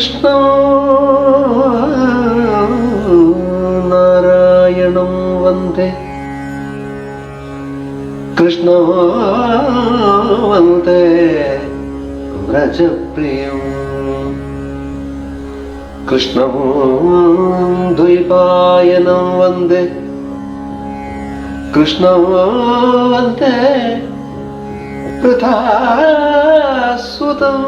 കൃഷ്ണ നാരായണം വന്ദേ. കൃഷ്ണ വന്ദേ വ്രജപ്രിയം. കൃഷ്ണ ദ്വൈപായനം വന്ദേ. കൃഷ്ണ വന്ദേ വൃഥാസുതം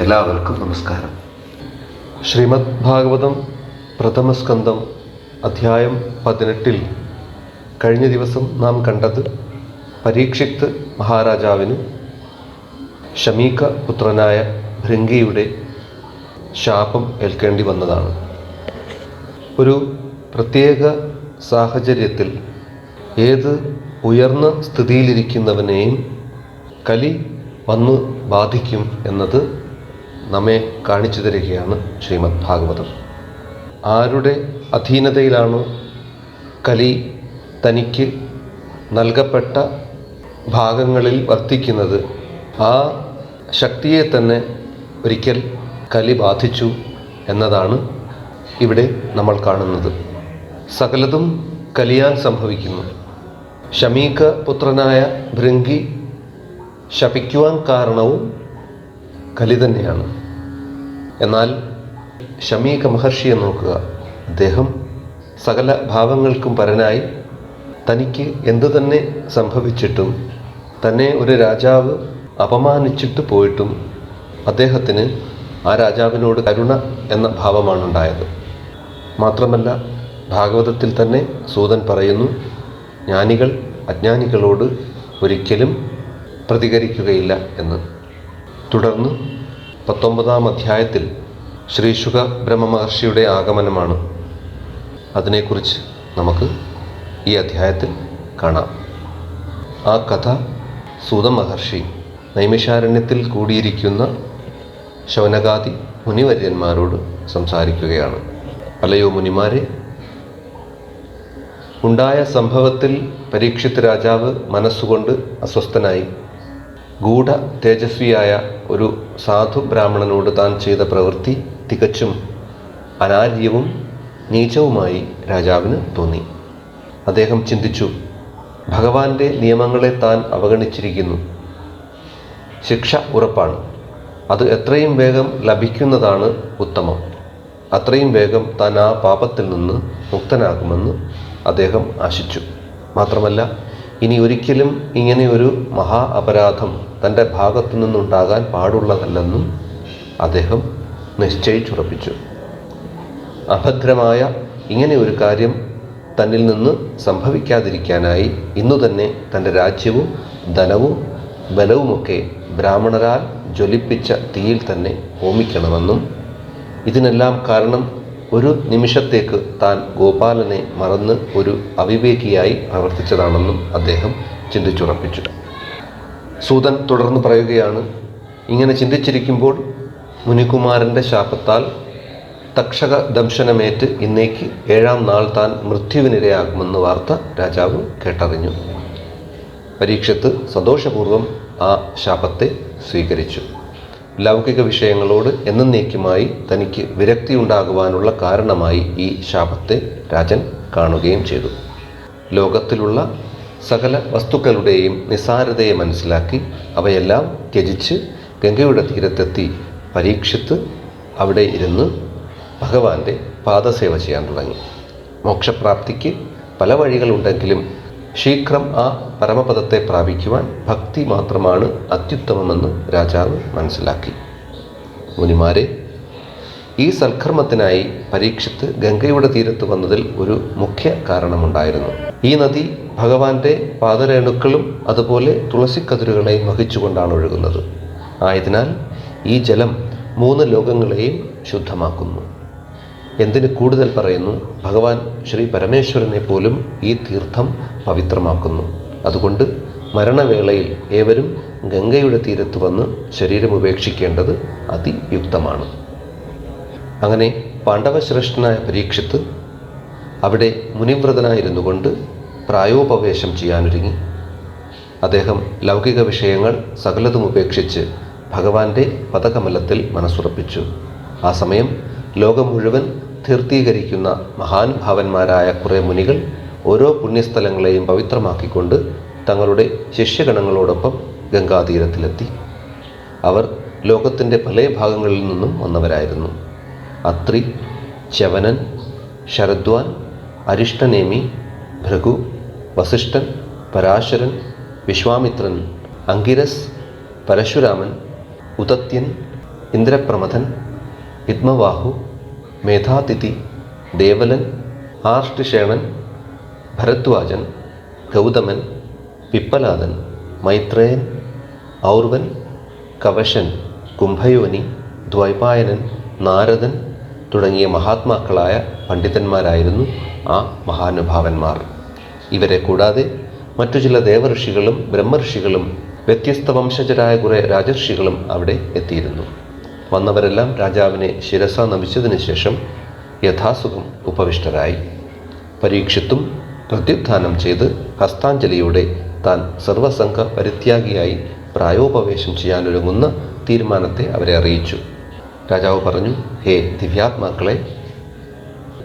എല്ലാവർക്കും നമസ്കാരം. ശ്രീമദ് ഭാഗവതം പ്രഥമസ്കന്ധം അധ്യായം പതിനെട്ടിൽ കഴിഞ്ഞ ദിവസം നാം കണ്ടത് പരീക്ഷിത്ത് മഹാരാജാവിന് ഷമീക പുത്രനായ ഭൃംഗിയുടെ ശാപം ഏൽക്കേണ്ടി വന്നതാണ്. ഒരു പ്രത്യേക സാഹചര്യത്തിൽ ഏത് ഉയർന്ന സ്ഥിതിയിലിരിക്കുന്നവനെയും കലി വന്ന് ബാധിക്കും എന്നത് നമ്മെ കാണിച്ചു തരികയാണ് ശ്രീമദ് ഭാഗവതം. ആരുടെ അധീനതയിലാണോ കലി തനിക്ക് നൽകപ്പെട്ട ഭാഗങ്ങളിൽ വർത്തിക്കുന്നത് ആ ശക്തിയെ തന്നെ ഒരിക്കൽ കലി ബാധിച്ചു എന്നതാണ് ഇവിടെ നമ്മൾ കാണുന്നത്. സകലതും കലിയാൻ സംഭവിക്കുന്നു. ഷമീക പുത്രനായ ഭൃങ്കി ശപിക്കുവാൻ കാരണവും കലി തന്നെയാണ്. എന്നാൽ ഷമീക മഹർഷിയെ നോക്കുക. അദ്ദേഹം സകല ഭാവങ്ങൾക്കും പരനായി തനിക്ക് എന്തു തന്നെ സംഭവിച്ചിട്ടും തന്നെ ഒരു രാജാവ് അപമാനിച്ചിട്ട് പോയിട്ടും അദ്ദേഹത്തിന് ആ രാജാവിനോട് കരുണ എന്ന ഭാവമാണുണ്ടായത്. മാത്രമല്ല ഭാഗവതത്തിൽ തന്നെ സൂതൻ പറയുന്നു ജ്ഞാനികൾ അജ്ഞാനികളോട് ഒരിക്കലും പ്രതികരിക്കുകയില്ല എന്ന്. തുടർന്ന് പത്തൊമ്പതാം അധ്യായത്തിൽ ശ്രീശുഖ ബ്രഹ്മ മഹർഷിയുടെ ആഗമനമാണ്. അതിനെക്കുറിച്ച് നമുക്ക് ഈ അധ്യായത്തിൽ കാണാം. ആ കഥ സൂത മഹർഷി നൈമിഷാരണ്യത്തിൽ കൂടിയിരിക്കുന്ന ശൗനകാദി മുനിവര്യന്മാരോട് സംസാരിക്കുകയാണ്. അല്ലയോ മുനിമാരെ? ഉണ്ടായ സംഭവത്തിൽ പരീക്ഷിത് രാജാവ് മനസ്സുകൊണ്ട് അസ്വസ്ഥനായി. ഗൂഢ തേജസ്വിയായ ഒരു സാധു ബ്രാഹ്മണനോട് താൻ ചെയ്ത പ്രവൃത്തി തികച്ചും അനാര്യവും നീചവുമായി രാജാവിന് തോന്നി. അദ്ദേഹം ചിന്തിച്ചു ഭഗവാന്റെ നിയമങ്ങളെ താൻ അവഗണിച്ചിരിക്കുന്നു. ശിക്ഷ ഉറപ്പാണ്. അത് എത്രയും വേഗം ലഭിക്കുന്നതാണ് ഉത്തമം. അത്രയും വേഗം താൻ ആ പാപത്തിൽ നിന്ന് മുക്തനാകുമെന്ന് അദ്ദേഹം ആശിച്ചു. മാത്രമല്ല ഇനി ഒരിക്കലും ഇങ്ങനെയൊരു മഹാ അപരാധം തന്റെ ഭാഗത്തു നിന്നുണ്ടാകാൻ പാടുള്ളതല്ലെന്നും അദ്ദേഹം നിശ്ചയിച്ചുറപ്പിച്ചു. അഭദ്രമായ ഇങ്ങനെ ഒരു കാര്യം തന്നിൽ നിന്ന് സംഭവിക്കാതിരിക്കാനായി ഇന്നു തന്നെ തന്റെ രാജ്യവും ധനവും ബലവുമൊക്കെ ബ്രാഹ്മണരാൽ ജ്വലിപ്പിച്ച തീയിൽ തന്നെ ഹോമിക്കണമെന്നും ഇതിനെല്ലാം കാരണം ഒരു നിമിഷത്തേക്ക് താൻ ഗോപാലനെ മറന്ന് ഒരു അവിവേകിയായി പ്രവർത്തിച്ചതാണെന്നും അദ്ദേഹം ചിന്തിച്ചുറപ്പിച്ചു. സൂതൻ തുടർന്ന് പറയുകയാണ് ഇങ്ങനെ ചിന്തിച്ചിരിക്കുമ്പോൾ മുനികുമാരന്റെ ശാപത്താൽ തക്ഷക ദംശനമേറ്റ് ഇന്നേക്ക് ഏഴാം നാൾ താൻ മൃത്യുവിനിരയാകുമെന്ന് വാർത്ത രാജാവ് കേട്ടറിഞ്ഞു. പരീക്ഷത്ത് സന്തോഷപൂർവം ആ ശാപത്തെ സ്വീകരിച്ചു. ലൗകിക വിഷയങ്ങളോട് എന്നേക്കുമായി തനിക്ക് വിരക്തി ഉണ്ടാകുവാനുള്ള കാരണമായി ഈ ശാപത്തെ രാജൻ കാണുകയും ചെയ്തു. ലോകത്തിലുള്ള സകല വസ്തുക്കളുടെയും നിസാരതയെ മനസ്സിലാക്കി അവയെല്ലാം ത്യജിച്ച് ഗംഗയുടെ തീരത്തെത്തി പരീക്ഷിത്ത് അവിടെ ഇരുന്ന് ഭഗവാന്റെ പാദസേവ ചെയ്യാൻ തുടങ്ങി. മോക്ഷപ്രാപ്തിക്ക് പല വഴികളുണ്ടെങ്കിലും ശീഘ്രം ആ പരമപദത്തെ പ്രാപിക്കുവാൻ ഭക്തി മാത്രമാണ് അത്യുത്തമമെന്ന് രാജാവ് മനസ്സിലാക്കി. മുനിമാരെ ഈ സൽക്കർമ്മത്തിനായി പരീക്ഷിത്ത് ഗംഗയുടെ തീരത്ത് വന്നതിൽ ഒരു മുഖ്യ കാരണമുണ്ടായിരുന്നു. ഈ നദി ഭഗവാന്റെ പാദരേണുക്കളും അതുപോലെ തുളസിക്കതിരുകളെയും വഹിച്ചുകൊണ്ടാണ് ഒഴുകുന്നത്. ആയതിനാൽ ഈ ജലം മൂന്ന് ലോകങ്ങളെയും ശുദ്ധമാക്കുന്നു. എന്തിന് കൂടുതൽ പറയുന്നു? ഭഗവാൻ ശ്രീ പരമേശ്വരനെ പോലും ഈ തീർത്ഥം പവിത്രമാക്കുന്നു. അതുകൊണ്ട് മരണവേളയിൽ ഏവരും ഗംഗയുടെ തീരത്ത് വന്ന് ശരീരം ഉപേക്ഷിക്കേണ്ടത് അതിയുക്തമാണ്. അങ്ങനെ പാണ്ഡവശ്രേഷ്ഠനായ പരീക്ഷത്ത് അവിടെ മുനിവ്രതനായിരുന്നു കൊണ്ട് പ്രായോപവേശം ചെയ്യാനൊരുങ്ങി. അദ്ദേഹം ലൗകിക വിഷയങ്ങൾ സകലതും ഉപേക്ഷിച്ച് ഭഗവാന്റെ പദകമലത്തിൽ മനസ്സുറപ്പിച്ചു. ആ സമയം ലോകം മുഴുവൻ തീർത്ഥീകരിക്കുന്ന മഹാനുഭാവന്മാരായ കുറേ മുനികൾ ഓരോ പുണ്യസ്ഥലങ്ങളെയും പവിത്രമാക്കിക്കൊണ്ട് തങ്ങളുടെ ശിഷ്യഗണങ്ങളോടൊപ്പം ഗംഗാതീരത്തിലെത്തി. അവർ ലോകത്തിന്റെ പല ഭാഗങ്ങളിൽ നിന്നും വന്നവരായിരുന്നു. അത്രി ചവനൻ ശരദ്വാൻ അരിഷ്ടനേമി ഭൃഗു വസിഷ്ഠൻ പരാശരൻ വിശ്വാമിത്രൻ അങ്കിരസ് പരശുരാമൻ ഉദത്യൻ ഇന്ദ്രപ്രമഥൻ ഹിദ്മവാഹു മേധാതിഥി ദേവലൻ ആർഷ്ടിഷേണൻ ഭരദ്വാജൻ ഗൗതമൻ പിപ്പലാദൻ മൈത്രേയൻ ഔർവൻ കവശൻ കുംഭയോനി ദ്വൈപായനൻ നാരദൻ തുടങ്ങിയ മഹാത്മാക്കളായ പണ്ഡിതന്മാരായിരുന്നു ആ മഹാനുഭാവന്മാർ. ഇവരെ കൂടാതെ മറ്റു ചില ദേവഋഷികളും ബ്രഹ്മഋഷികളും വ്യത്യസ്ത വംശജരായ കുറേ രാജർഷികളും അവിടെ എത്തിയിരുന്നു. വന്നവരെല്ലാം രാജാവിനെ ശിരസ നമിച്ചതിന് ശേഷം യഥാസുഖം ഉപവിഷ്ടരായി. പരീക്ഷത്തും പ്രത്യുത്ഥാനം ചെയ്ത് ഹസ്താഞ്ജലിയോടെ താൻ സർവസംഘ പരിത്യാഗിയായി പ്രായോപവേശം ചെയ്യാനൊരുങ്ങുന്ന തീരുമാനത്തെ അവരെ അറിയിച്ചു. രാജാവ് പറഞ്ഞു ഹേ ദിവ്യാത്മാക്കളെ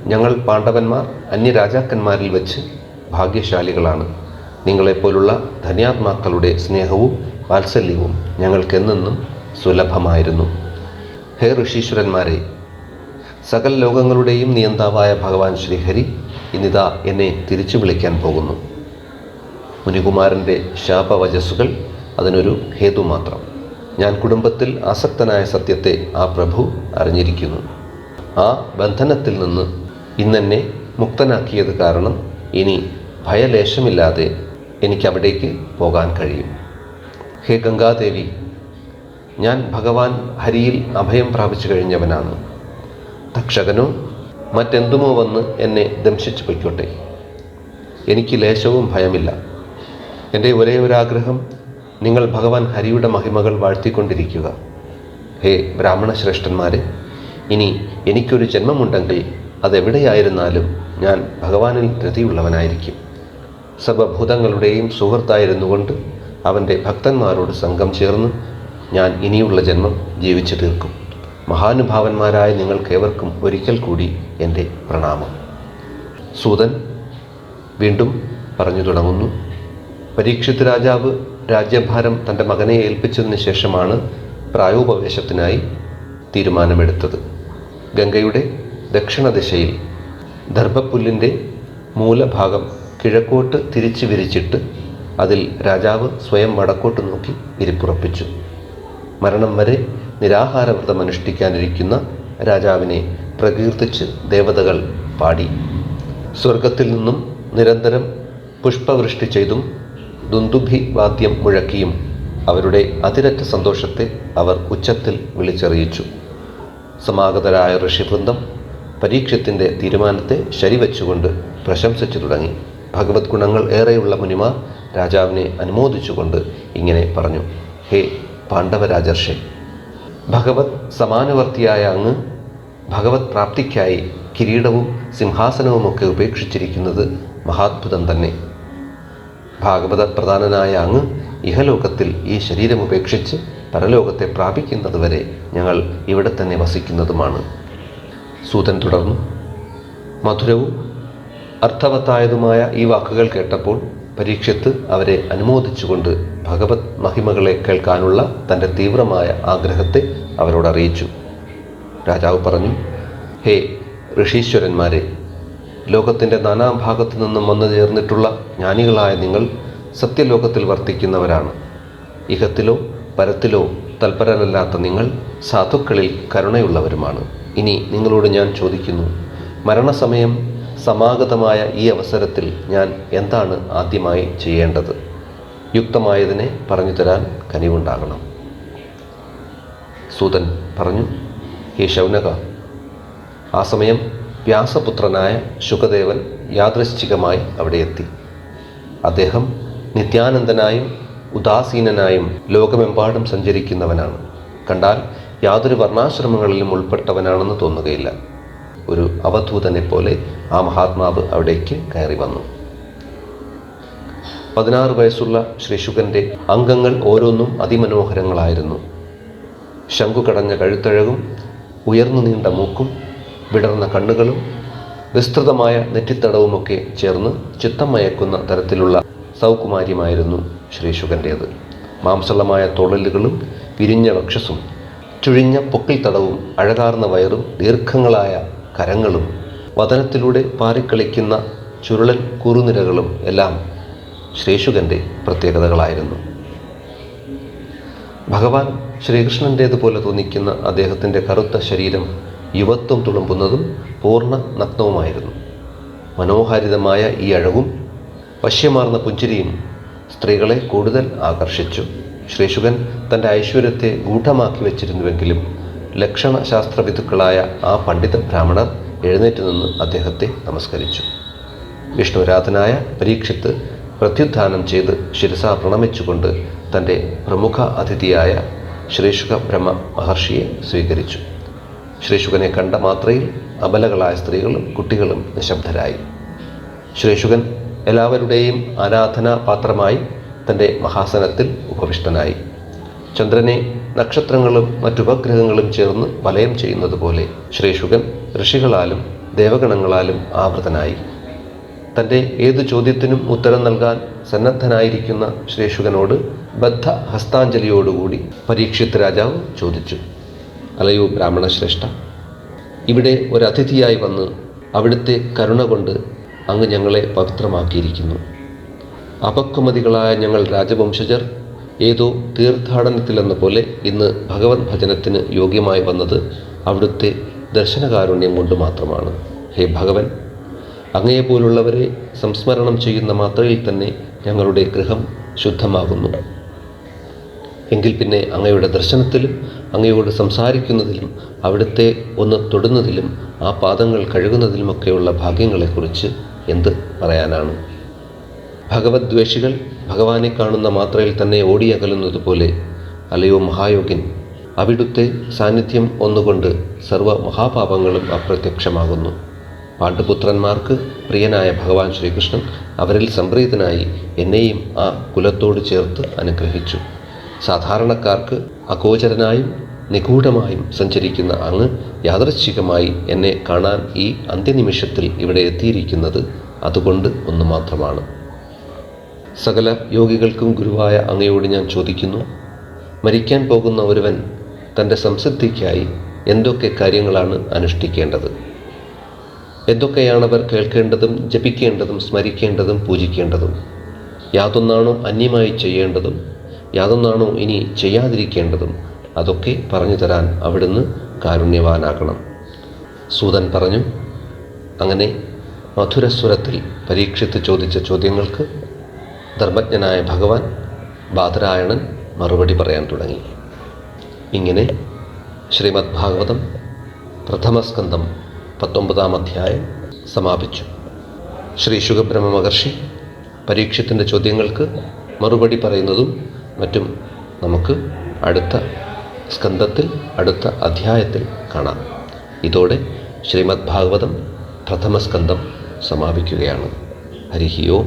ഞങ്ങൾ പാണ്ഡവന്മാർ അന്യരാജാക്കന്മാരിൽ വെച്ച് ഭാഗ്യശാലികളാണ്. നിങ്ങളെപ്പോലുള്ള ധന്യാത്മാക്കളുടെ സ്നേഹവും വാത്സല്യവും ഞങ്ങൾക്കെന്നെന്നും സുലഭമായിരുന്നു. ഹേ ഋഷീശ്വരന്മാരെ സകല ലോകങ്ങളുടെയും നിയന്താവായ ഭഗവാൻ ശ്രീഹരി ഇന്നിതാ എന്നെ തിരിച്ചു വിളിക്കാൻ പോകുന്നു. മുനികുമാരന്റെ ശാപവചസ്സുകൾ അതിനൊരു ഹേതു മാത്രം. ഞാൻ കുടുംബത്തിൽ ആസക്തനായ സത്യത്തെ ആ പ്രഭു അറിഞ്ഞിരിക്കുന്നു. ആ ബന്ധനത്തിൽ നിന്ന് ഇന്നെന്നെ മുക്തനാക്കിയത് കാരണം ഇനി ഭയലേശമില്ലാതെ എനിക്കവിടേക്ക് പോകാൻ കഴിയും. ഹേ ഗംഗാദേവി ഞാൻ ഭഗവാൻ ഹരിയിൽ അഭയം പ്രാപിച്ചു കഴിഞ്ഞവനാണ്. തക്ഷകനോ മറ്റെന്തുമോ വന്ന് എന്നെ ദംശിച്ചു പൊയ്ക്കോട്ടെ. എനിക്ക് ലേശവും ഭയമില്ല. എന്റെ ഒരേ ഒരാഗ്രഹം നിങ്ങൾ ഭഗവാൻ ഹരിയുടെ മഹിമകൾ വാഴ്ത്തിക്കൊണ്ടിരിക്കുക. ഹേ ബ്രാഹ്മണ ശ്രേഷ്ഠന്മാരെ ഇനി എനിക്കൊരു ജന്മമുണ്ടെങ്കിൽ അതെവിടെയായിരുന്നാലും ഞാൻ ഭഗവാനിൽ രതിയുള്ളവനായിരിക്കും സർവഭൂതങ്ങളുടെയും സുഹൃത്തായിരുന്നുകൊണ്ട് അവന്റെ ഭക്തന്മാരോട് സംഘം ചേർന്ന് ഞാൻ ഇനിയുള്ള ജന്മം ജീവിച്ചു തീർക്കും. മഹാനുഭാവന്മാരായ നിങ്ങൾക്കേവർക്കും ഒരിക്കൽ കൂടി എന്റെ പ്രണാമം. സൂതൻ വീണ്ടും പറഞ്ഞു തുടങ്ങുന്നു പരീക്ഷിത് രാജാവ് രാജ്യഭാരം തന്റെ മകനെ ഏൽപ്പിച്ചതിന് ശേഷമാണ് പ്രായോപവേശത്തിനായി തീരുമാനമെടുത്തത്. ഗംഗയുടെ ദക്ഷിണദിശയിൽ ദർഭപ്പുല്ലിന്റെ മൂലഭാഗം കിഴക്കോട്ട് തിരിച്ചു വിരിച്ചിട്ട് അതിൽ രാജാവ് സ്വയം വടക്കോട്ട് നോക്കി ഇരിപ്പുറപ്പിച്ചു. മരണം വരെ നിരാഹാരവ്രതം അനുഷ്ഠിക്കാനിരിക്കുന്ന രാജാവിനെ പ്രകീർത്തിച്ച് ദേവതകൾ പാടി. സ്വർഗത്തിൽ നിന്നും നിരന്തരം പുഷ്പവൃഷ്ടി ചെയ്തും ദുന്ദുഭി വാദ്യം മുഴക്കിയും അവരുടെ അതിരറ്റ സന്തോഷത്തെ അവർ ഉച്ചത്തിൽ വിളിച്ചറിയിച്ചു. സമാഗതരായ ഋഷിവൃന്ദം പരീക്ഷത്തിന്റെ തീരുമാനത്തെ ശരിവെച്ചുകൊണ്ട് പ്രശംസിച്ചു തുടങ്ങി. ഭഗവത് ഗുണങ്ങൾ ഏറെയുള്ള മുനിമാർ രാജാവിനെ അനുമോദിച്ചുകൊണ്ട് ഇങ്ങനെ പറഞ്ഞു. ഹേ പാണ്ഡവരാജർഷെ. ഭഗവത് സമാനവർത്തിയായ അങ്ങ് ഭഗവത് പ്രാപ്തിക്കായി കിരീടവും സിംഹാസനവുമൊക്കെ ഉപേക്ഷിച്ചിരിക്കുന്നത് മഹാത്ഭുതം തന്നെ. ഭാഗവത പ്രധാനനായ അങ്ങ് ഇഹലോകത്തിൽ ഈ ശരീരം ഉപേക്ഷിച്ച് പരലോകത്തെ പ്രാപിക്കുന്നതുവരെ ഞങ്ങൾ ഇവിടെ തന്നെ വസിക്കുന്നതുമാണ്. സൂതൻ തുടർന്നു മധുരവും അർത്ഥവത്തായതുമായ ഈ വാക്കുകൾ കേട്ടപ്പോൾ പരീക്ഷത്ത് അവരെ അനുമോദിച്ചുകൊണ്ട് ഭഗവത് മഹിമകളെ കേൾക്കാനുള്ള തന്റെ തീവ്രമായ ആഗ്രഹത്തെ അവരോട് അറിയിച്ചു. രാജാവ് പറഞ്ഞു ഹേ ഋഷീശ്വരന്മാരെ ലോകത്തിന്റെ നാനാഭാഗത്തു നിന്നും വന്നു ചേർന്നിട്ടുള്ള ജ്ഞാനികളായ നിങ്ങൾ സത്യലോകത്തിൽ വർത്തിക്കുന്നവരാണ്. ഇഹത്തിലോ പരത്തിലോ തൽപരരല്ലാത്ത നിങ്ങൾ സാധുക്കളിൽ കരുണയുള്ളവരുമാണ്. ഇനി നിങ്ങളോട് ഞാൻ ചോദിക്കുന്നു മരണസമയം സമാഗതമായ ഈ അവസരത്തിൽ ഞാൻ എന്താണ് ആദ്യമായി ചെയ്യേണ്ടത്? യുക്തമായതിനെ പറഞ്ഞു തരാൻ കനിവുണ്ടാകണം. സൂതൻ പറഞ്ഞു ഹേ ശൗനക ആ സമയം വ്യാസപുത്രനായ ശുഖദേവൻ യാദൃശ്ചികമായി അവിടെ എത്തി. അദ്ദേഹം നിത്യാനന്ദനായും ഉദാസീനനായും ലോകമെമ്പാടും സഞ്ചരിക്കുന്നവനാണ്. കണ്ടാൽ യാതൊരു വർണാശ്രമങ്ങളിലും ഉൾപ്പെട്ടവനാണെന്ന് തോന്നുകയില്ല. ഒരു അവധൂതനെ പോലെ ആ മഹാത്മാവ് അവിടേക്ക് കയറി വന്നു. പതിനാറ് വയസ്സുള്ള ശ്രീ ശുഗന്റെ അംഗങ്ങൾ ഓരോന്നും അതിമനോഹരങ്ങളായിരുന്നു. ശംഖുകടഞ്ഞ കഴുത്തഴകും ഉയർന്നു നീണ്ട മൂക്കും വിടർന്ന കണ്ണുകളും വിസ്തൃതമായ നെറ്റിത്തടവുമൊക്കെ ചേർന്ന് ചിത്തം മയക്കുന്ന തരത്തിലുള്ള സൗകുമാര്യമായിരുന്നു ശ്രീ ശുഗന്റേത് മാംസളമായ തൊഴലുകളും വിരിഞ്ഞ വക്ഷസും ചുഴിഞ്ഞ പൊക്കിൽ തടവും അഴകാർന്ന വയറും ദീർഘങ്ങളായ കരങ്ങളും വതനത്തിലൂടെ പാറിക്കളിക്കുന്ന ചുരുളൻ കുറുനിരകളും എല്ലാം ശ്രീശുഖന്റെ പ്രത്യേകതകളായിരുന്നു. ഭഗവാൻ ശ്രീകൃഷ്ണന്റേതുപോലെ തോന്നിക്കുന്ന അദ്ദേഹത്തിന്റെ കറുത്ത ശരീരം യുവത്വം തുളുമ്പുന്നതും പൂർണ നഗ്നവുമായിരുന്നു. മനോഹാരിതമായ ഈ അഴകും വശ്യമാർന്ന പുഞ്ചിരിയും സ്ത്രീകളെ കൂടുതൽ ആകർഷിച്ചു. ശ്രീശുഖൻ തന്റെ ഐശ്വര്യത്തെ ഗൂഢമാക്കി വച്ചിരുന്നുവെങ്കിലും ലക്ഷണശാസ്ത്ര വിധുക്കളായ ആ പണ്ഡിത ബ്രാഹ്മണർ എഴുന്നേറ്റ് നിന്ന് അദ്ദേഹത്തെ നമസ്കരിച്ചു. വിഷ്ണുരാധനായ പരീക്ഷിത്ത് പ്രത്യുത്ഥാനം ചെയ്ത് ശിരസ പ്രണമിച്ചുകൊണ്ട് തന്റെ പ്രമുഖ അതിഥിയായ ശ്രീശുഖ ബ്രഹ്മ മഹർഷിയെ സ്വീകരിച്ചു. ശ്രീശുഖനെ കണ്ട മാത്രയിൽ അബലകളായ സ്ത്രീകളും കുട്ടികളും നിശബ്ദരായി. ശ്രീശുഖൻ എല്ലാവരുടെയും ആരാധനാ പാത്രമായി തന്റെ മഹാസനത്തിൽ ഉപവിഷ്ടനായി. ചന്ദ്രനെ നക്ഷത്രങ്ങളും മറ്റുപഗ്രഹങ്ങളും ചേർന്ന് വലയം ചെയ്യുന്നത് പോലെ ശ്രീശുഖൻ ഋഷികളാലും ദേവഗണങ്ങളാലും ആവൃതനായി. തന്റെ ഏതു ചോദ്യത്തിനും ഉത്തരം നൽകാൻ സന്നദ്ധനായിരിക്കുന്ന ശ്രേഷുകനോട് ബദ്ധ ഹസ്താഞ്ജലിയോടുകൂടി പരീക്ഷിത് രാജാവ് ചോദിച്ചു അലയോ ബ്രാഹ്മണശ്രേഷ്ഠ ഇവിടെ ഒരതിഥിയായി വന്ന് അവിടുത്തെ കരുണ കൊണ്ട് അങ്ങ് ഞങ്ങളെ പവിത്രമാക്കിയിരിക്കുന്നു. അപക്വമതികളായ ഞങ്ങൾ രാജവംശജർ ഏതോ തീർത്ഥാടനത്തിലെന്ന പോലെ ഇന്ന് ഭഗവത് ഭജനത്തിന് യോഗ്യമായി വന്നത് അവിടുത്തെ ദർശനകാരുണ്യം കൊണ്ട് മാത്രമാണ്. ഹേ ഭഗവൻ അങ്ങയെപ്പോലുള്ളവരെ സംസ്മരണം ചെയ്യുന്ന മാത്രയിൽ തന്നെ ഞങ്ങളുടെ ഗൃഹം ശുദ്ധമാകുന്നു. എങ്കിൽ പിന്നെ അങ്ങയുടെ ദർശനത്തിലും അങ്ങയോട് സംസാരിക്കുന്നതിലും അവിടുത്തെ ഒന്ന് തൊടുന്നതിലും ആ പാദങ്ങൾ കഴുകുന്നതിലുമൊക്കെയുള്ള ഭാഗ്യങ്ങളെക്കുറിച്ച് എന്ത് പറയാനാണ്? ഭഗവദ്വേഷികൾ ഭഗവാനെ കാണുന്ന മാത്രയിൽ തന്നെ ഓടിയകലുന്നത് പോലെ അലയോ മഹായോഗിൻ അവിടുത്തെ സാന്നിധ്യം ഒന്നുകൊണ്ട് സർവ മഹാപാപങ്ങളും അപ്രത്യക്ഷമാകുന്നു. പാണ്ഡുപുത്രന്മാർക്ക് പ്രിയനായ ഭഗവാൻ ശ്രീകൃഷ്ണൻ അവരിൽ സംപ്രീതനായി എന്നെയും ആ കുലത്തോട് ചേർത്ത് അനുഗ്രഹിച്ചു. സാധാരണക്കാർക്ക് അഗോചരനായും നിഗൂഢമായും സഞ്ചരിക്കുന്ന അങ്ങ് യാദൃശ്ചികമായി എന്നെ കാണാൻ ഈ അന്ത്യനിമിഷത്തിൽ ഇവിടെ എത്തിയിരിക്കുന്നത് അതുകൊണ്ട് ഒന്ന് മാത്രമാണ്. സകല യോഗികൾക്കും ഗുരുവായ അങ്ങയോട് ഞാൻ ചോദിക്കുന്നു മരിക്കാൻ പോകുന്ന ഒരുവൻ തന്റെ സംസിദ്ധിക്കായി എന്തൊക്കെ കാര്യങ്ങളാണ് അനുഷ്ഠിക്കേണ്ടത്? എന്തൊക്കെയാണവർ കേൾക്കേണ്ടതും ജപിക്കേണ്ടതും സ്മരിക്കേണ്ടതും പൂജിക്കേണ്ടതും? യാതൊന്നാണോ അന്യമായി ചെയ്യേണ്ടതും? യാതൊന്നാണോ ഇനി ചെയ്യാതിരിക്കേണ്ടതും? അതൊക്കെ പറഞ്ഞു തരാൻ അവിടുന്ന് കാരുണ്യവാനാകണം. സൂതൻ പറഞ്ഞു അങ്ങനെ മധുരസ്വരത്തിൽ പരീക്ഷിത്ത് ചോദിച്ച ചോദ്യങ്ങൾക്ക് ധർമ്മജ്ഞനായ ഭഗവാൻ ബാദരായണൻ മറുപടി പറയാൻ തുടങ്ങി. ഇങ്ങനെ ശ്രീമദ് ഭാഗവതം പ്രഥമസ്കന്ധം പത്തൊമ്പതാം അധ്യായം സമാപിച്ചു. ശ്രീ ശുഖബ്രഹ്മ മഹർഷി പരീക്ഷത്തിന്റെ ചോദ്യങ്ങൾക്ക് മറുപടി പറയുന്നതും മറ്റും നമുക്ക് അടുത്ത സ്കന്ധത്തിൽ അടുത്ത അധ്യായത്തിൽ കാണാം. ഇതോടെ ശ്രീമദ് ഭാഗവതം പ്രഥമസ്കന്ധം സമാപിക്കുകയാണ്. ഹരിഹിയോ